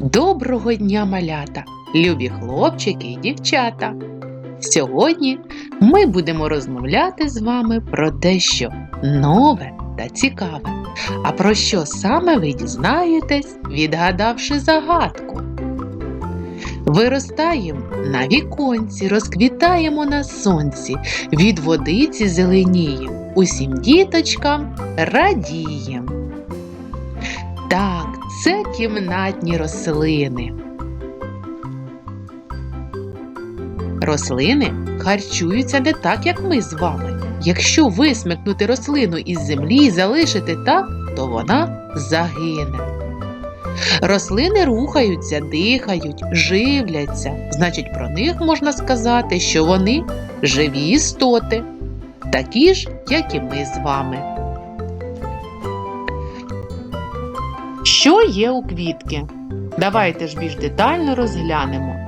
Доброго дня, малята, любі хлопчики і дівчата. Сьогодні ми будемо розмовляти з вами про дещо нове та цікаве. А про що саме ви дізнаєтесь, відгадавши загадку? Виростаємо на віконці, розквітаємо на сонці, від водиці зеленієм, усім діточкам радієм. Так, це кімнатні рослини. Рослини харчуються не так, як ми з вами. Якщо висмикнути рослину із землі і залишити так, то вона загине. Рослини рухаються, дихають, живляться. Значить, про них можна сказати, що вони живі істоти, такі ж, як і ми з вами. Що є у квітки? Давайте ж більш детально розглянемо.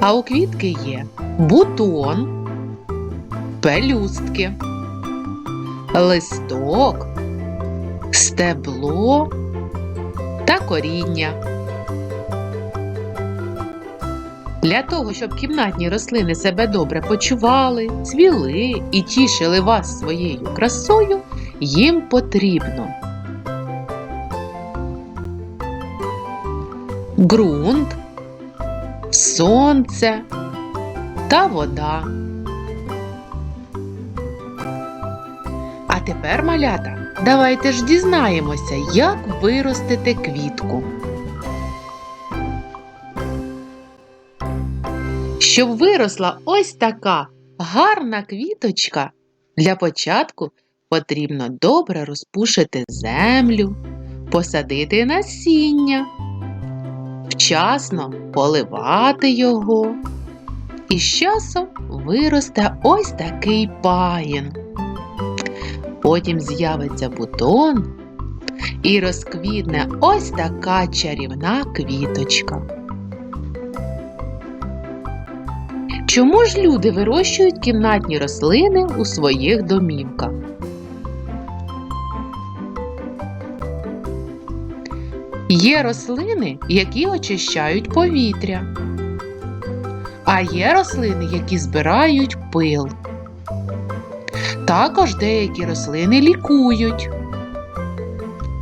А у квітки є бутон, пелюстки, листок, стебло та коріння. Для того, щоб кімнатні рослини себе добре почували, цвіли і тішили вас своєю красою, їм потрібно ґрунт, сонце та вода. А тепер, малята, давайте ж дізнаємося, як виростити квітку. Щоб виросла ось така гарна квіточка, для початку потрібно добре розпушити землю, посадити насіння, вчасно поливати його. І з часом виросте ось такий паїн. Потім з'явиться бутон і розквітне ось така чарівна квіточка. Чому ж люди вирощують кімнатні рослини у своїх домівках? Є рослини, які очищають повітря, а є рослини, які збирають пил. Також деякі рослини лікують.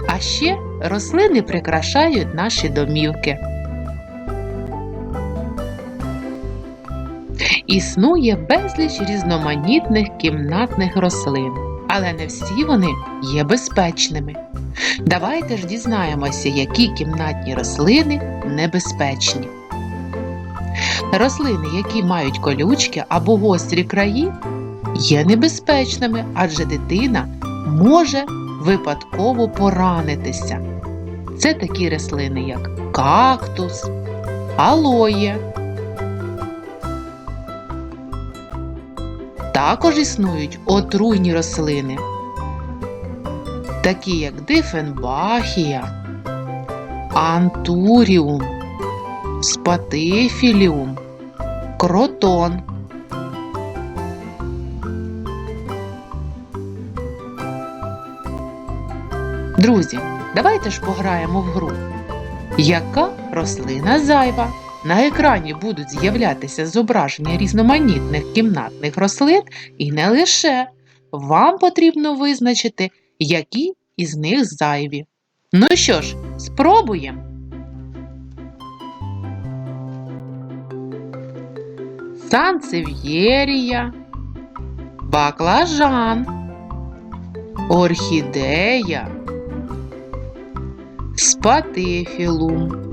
А ще рослини прикрашають наші домівки. Існує безліч різноманітних кімнатних рослин, але не всі вони є безпечними. Давайте ж дізнаємося, які кімнатні рослини небезпечні. Рослини, які мають колючки або гострі краї, є небезпечними, адже дитина може випадково поранитися. Це такі рослини, як кактус, алоє. Також існують отруйні рослини, такі як дифенбахія, антуріум, спатифіліум, кротон. Друзі, давайте ж пограємо в гру. Яка рослина зайва? На екрані будуть з'являтися зображення різноманітних кімнатних рослин і не лише. Вам потрібно визначити, які із них зайві. Ну що ж, спробуємо. Санцев'єрія, баклажан, орхідея, спатифілум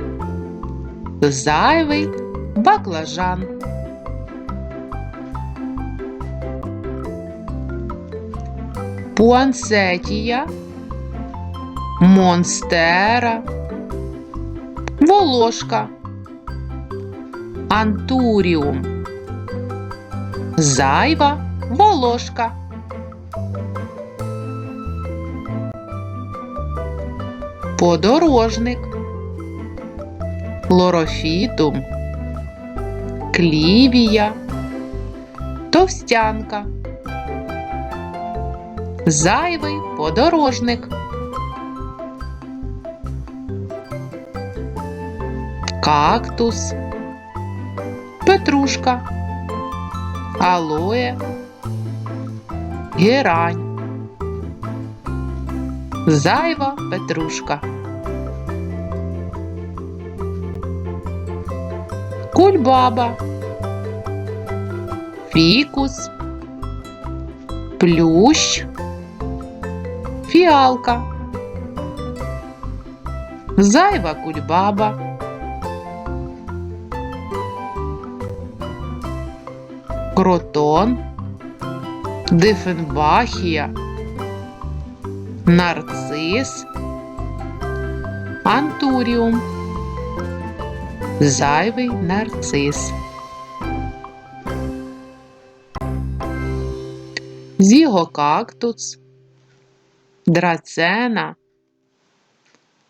зайвий баклажан. Пуансетія, монстера, волошка, антуріум, зайва волошка. Подорожник хлорофітум, клівія, товстянка, зайвий подорожник, кактус, петрушка, алоє, герань, зайва петрушка. Кульбаба, фікус, плющ, фіалка, зайва кульбаба, кротон, дифенбахія, нарцис, антуріум, зайвий нарцис. Зігокактус, драцена,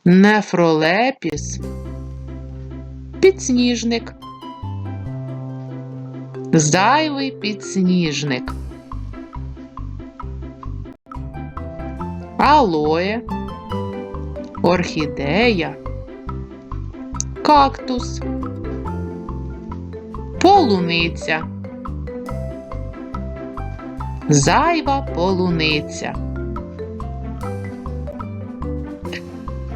нефролепіс, підсніжник, зайвий підсніжник, алоє, орхідея, кактус, полуниця. Зайва полуниця.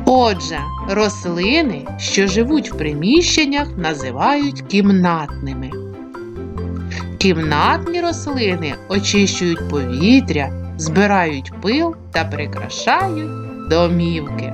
Отже, рослини, що живуть в приміщеннях, називають кімнатними. Кімнатні рослини очищують повітря, збирають пил та прикрашають домівки.